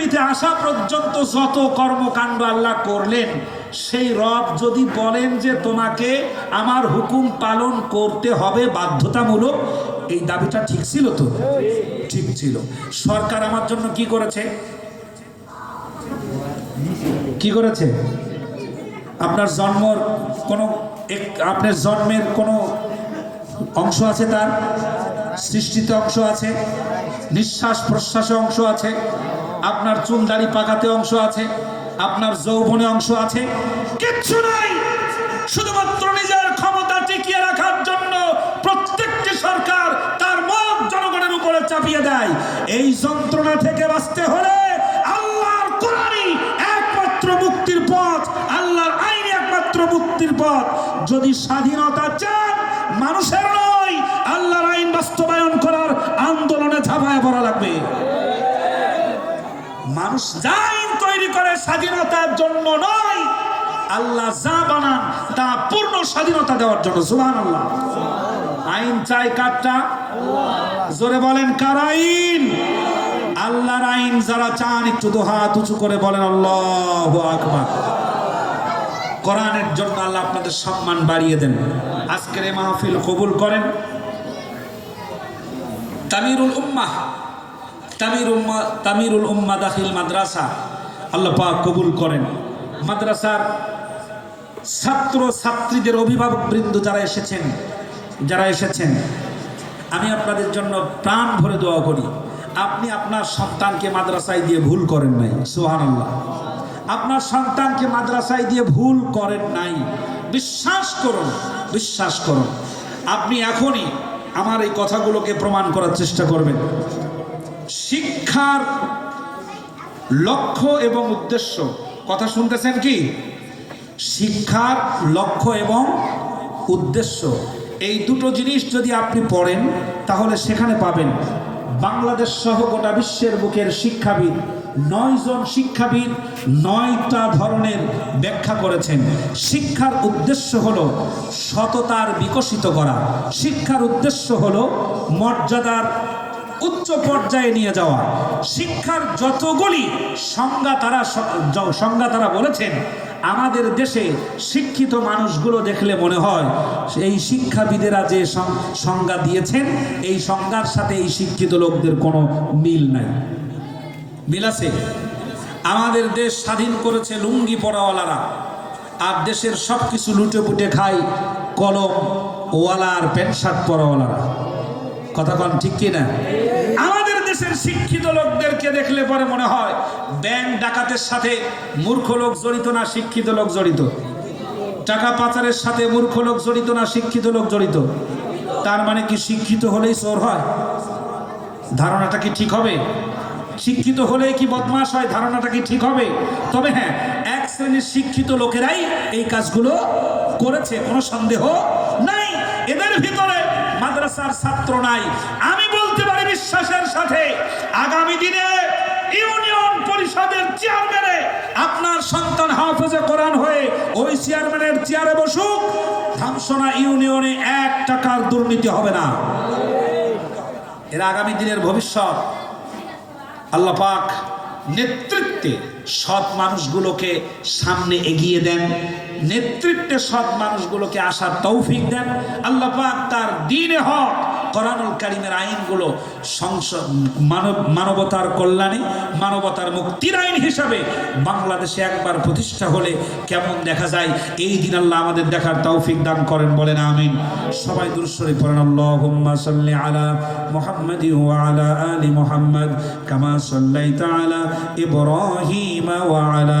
পৃথিবীতে আসা পর্যন্ত যত কর্মকাণ্ড আল্লাহ করলেন, সেই রব যদি বলেন যে তোমাকে আমার হুকুম পালন করতে হবে বাধ্যতামূলক, এই দাবিটা ঠিক ছিল তো? ঠিক ছিল। সরকার আমার জন্য কি করেছে? কি করেছে? আপনার জন্মর কোনো আপনার জন্মের কোনো অংশ আছে তার? সৃষ্টিতে অংশ আছে? নিঃশ্বাস প্রশ্বাসে অংশ আছে? আপনার চুল দাড়ি পাকাতে অংশ আছে, আপনার যৌবনে অংশ আছে। কিচ্ছু নাই! শুধুমাত্র নিজের ক্ষমতা টিকিয়ে রাখার জন্য প্রত্যেকটি সরকার তার মত জনগণের উপরে চাপিয়ে দেয়। এই যন্ত্রণা থেকে বাঁচতে হলে আল্লাহর কোরআনই একমাত্র মুক্তির পথ, আল্লাহর আইন একমাত্র মুক্তির পথ। যদি স্বাধীনতা চান, মানুষের নয়, আল্লাহর আইন বাস্তবায়ন করার আন্দোলনে ঝাঁপায় পড়া লাগবে। মানুষ যা তৈরি করে স্বাধীনতার জন্য নয়। আল্লাহ যা বানান তা পূর্ণ স্বাধীনতা দেওয়ার জন্য সুহান আল্লাহ আইন চাই কারটা? জোরে বলেন, কার আইন? আল্লাহর আইন যারা চান, একটু দোহাত উঁচু করে বলেন, আল্লাহ আকবার। কোরআনের জন্য আল্লাহ আপনাদের সম্মান বাড়িয়ে দেন। আজকের এই মাহফিল কবুল করেন। তামিরুল উম্মাহ তামির উম্মা, তামিরুল উম্মা দাখিল মাদ্রাসা। আল্লাহ পাক কবুল করেন। মাদ্রাসার ছাত্র ছাত্রীদের অভিভাবক বৃন্দ যারা এসেছেন যারা এসেছেন, আমি আপনাদের জন্য প্রাণ ভরে দোয়া করি। আপনি আপনার সন্তানকে মাদ্রাসায় দিয়ে ভুল করেন নাই সুহান আল্লাহ আপনার সন্তানকে মাদ্রাসায় দিয়ে ভুল করেন নাই। বিশ্বাস করুন বিশ্বাস করুন। আপনি এখনই আমার এই কথাগুলোকে প্রমাণ করার চেষ্টা করবেন। শিক্ষার লক্ষ্য এবং উদ্দেশ্য। কথা শুনতেছেন কি? শিক্ষার লক্ষ্য এবং উদ্দেশ্য। এই দুটো জিনিস যদি আপনি পড়েন, তাহলে সেখানে পাবেন। বাংলাদেশ সহ গোটা বিশ্বের বুকের শিক্ষাবিদ নয়জন শিক্ষাবিদ নয়টা ধরনের ব্যাখ্যা করেছেন। শিক্ষার উদ্দেশ্য হলো সততার বিকশিত করা। শিক্ষার উদ্দেশ্য হলো মর্যাদার উচ্চ পর্যায়ে নিয়ে যাওয়া। শিক্ষার যতগুলি সংজ্ঞা তারা সংজ্ঞা তারা বলেছেন, আমাদের দেশে শিক্ষিত মানুষগুলো দেখলে মনে হয়, এই শিক্ষাবিদেরা যে সংজ্ঞা দিয়েছেন, এই সংজ্ঞার সাথে এই শিক্ষিত লোকদের কোনো মিল নাই। মিল আছে? আমাদের দেশ স্বাধীন করেছে লুঙ্গি পরাওয়ালারা। আর দেশের সব কিছু লুটে পুটে খায় কলম, ওয়ালা আর প্যান্ট শার্ট পরাওয়ালারা। কথা কন ঠিক কি না আমাদের দেশের শিক্ষিত লোকদেরকে দেখলে পরে মনে হয় ব্যাংক ডাকাতের সাথে মূর্খ লোক জড়িত না শিক্ষিত লোক জড়িত। টাকা পাচারের সাথে মূর্খ লোক জড়িত না শিক্ষিত লোক জড়িত। তার মানে কি শিক্ষিত হলেই চোর হয়? ধারণাটা কি ঠিক হবে? শিক্ষিত হলেই কি বদমাস হয়? ধারণাটা কি ঠিক হবে? তবে হ্যাঁ এক শ্রেণির শিক্ষিত লোকেরাই এই কাজগুলো করেছে, কোনো সন্দেহ নাই। এদের ভিতরে মাদ্রাসার ছাত্র নাই। আমি বলতে পারি বিশ্বাসের সাথে আগামী দিনে ইউনিয়ন পরিষদের চেয়ারম্যানে আপনার সন্তান হাফেজে কোরআন হয়ে ওই চেয়ারম্যানের চেয়ারে বসুক, ধামসোনা ইউনিয়নে এক টাকার দুর্নীতি হবে না। এর আগামী দিনের ভবিষ্যৎ, আল্লাহ পাক নেতৃত্বে সৎ মানুষগুলোকে সামনে এগিয়ে দেন, নেতৃত্বে সৎ মানুষগুলোকে আসার তৌফিক দেন। আল্লাহ পাক তার দিনে হক কোরআনুল কারিমের আইনগুলো সংসদ, মানব, মানবতার কল্যাণে, মানবতার মুক্তির আইন হিসাবে বাংলাদেশে একবার প্রতিষ্ঠা হলে কেমন দেখা যায়? এই দিন আল্লাহ আমাদের দেখার তৌফিক দান করেন, বলেন আমিন। সবাই দুরুশ্বরী পড়েন, আল্লাহুম্মা সাল্লি আলা মুহাম্মাদি ওয়া আলা আলি মুহাম্মাদ কামা সাল্লাইতা আলা ইব্রাহিম ওয়া আলা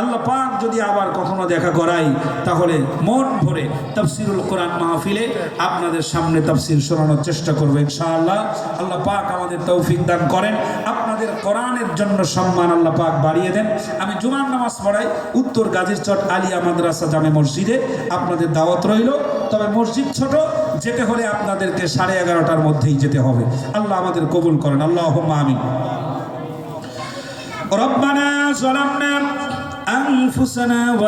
আল্লাহ পাক যদি আবার কখনো দেখা করাই তাহলে মন ভরে তাফসিরুল কোরআন মাহফিলে আপনাদের সামনে তাফসির শোনানোর চেষ্টা করবো ইনশাআল্লাহ আল্লাহ পাক আমাদের তৌফিক দান করেন আপনাদের কোরআনের জন্য সম্মান আল্লাহ পাক বাড়িয়ে দেন আমি জুমার নামাজ পড়াই উত্তর গাজীরচট আলিয়া মাদ্রাসা জামে মসজিদে আপনাদের দাওয়াত রইল তবে মসজিদ ছোট যেতে হলে আপনাদেরকে সাড়ে এগারোটার মধ্যেই যেতে হবে আল্লাহ আমাদের কবুল করেন আল্লাহ আমিন ربنا ظلمنا أنفسنا و